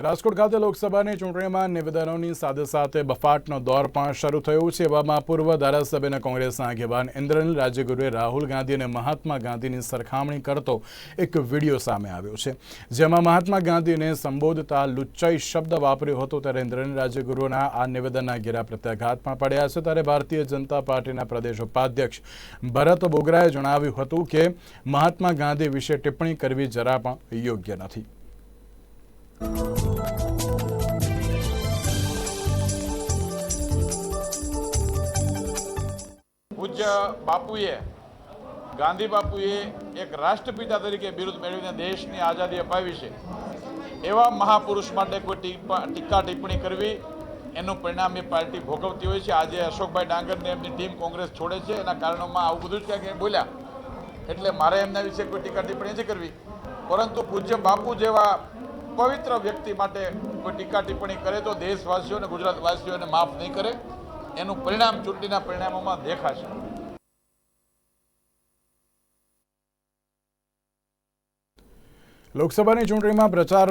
રાજકોટ ખાતે લોકસભાની ચૂંટણીમાં નિવેદનોની સાથે સાથે બફાટનો દોર પણ શરૂ થયો છે. એવામાં પૂર્વ ધારાસભ્યના કોંગ્રેસના આગેવાન ઇન્દ્રનીલ રાજ્યગુરુએ રાહુલ ગાંધી અને મહાત્મા ગાંધીની સરખામણી કરતો એક વીડિયો સામે આવ્યો છે. જેમાં મહાત્મા ગાંધીને સંબોધતા લુચ્ચાઈ શબ્દ વાપર્યો હતો ત્યારે ઇન્દ્રનીલ રાજ્યગુરુના આ નિવેદનના ઘેરા પ્રત્યાઘાત પણ પડ્યા છે. ત્યારે ભારતીય જનતા પાર્ટીના પ્રદેશ ઉપાધ્યક્ષ ભરત બોગરાએ જણાવ્યું હતું કે મહાત્મા ગાંધી વિશે ટિપ્પણી કરવી જરા પણ યોગ્ય નથી. પૂજ્ય બાપુએ, ગાંધી બાપુએ એક રાષ્ટ્રપિતા તરીકે બિરુદ મેળવીને દેશની આઝાદી અપાવી છે. એવા મહાપુરુષ માટે કોઈ ટીકા ટિપ્પણી કરવી, એનું પરિણામ એ પાર્ટી ભોગવતી હોય છે. આજે અશોકભાઈ ડાંગરને એમની ટીમ કોંગ્રેસ છોડે છે. એના કારણોમાં આવું બધું જ ક્યાંક બોલ્યા. એટલે મારે એમના વિશે કોઈ ટીકા ટિપ્પણી નથી કરવી. પરંતુ પૂજ્ય બાપુ જેવા પવિત્ર વ્યક્તિ માટે કોઈ ટીકા ટિપ્પણી કરે તો દેશવાસીઓ અને ગુજરાતવાસીઓને માફ નહીં કરે. એનું પરિણામ ચૂંટણીના પરિણામોમાં દેખાશે. લોકસભાની ચૂંટણીમાં પ્રચાર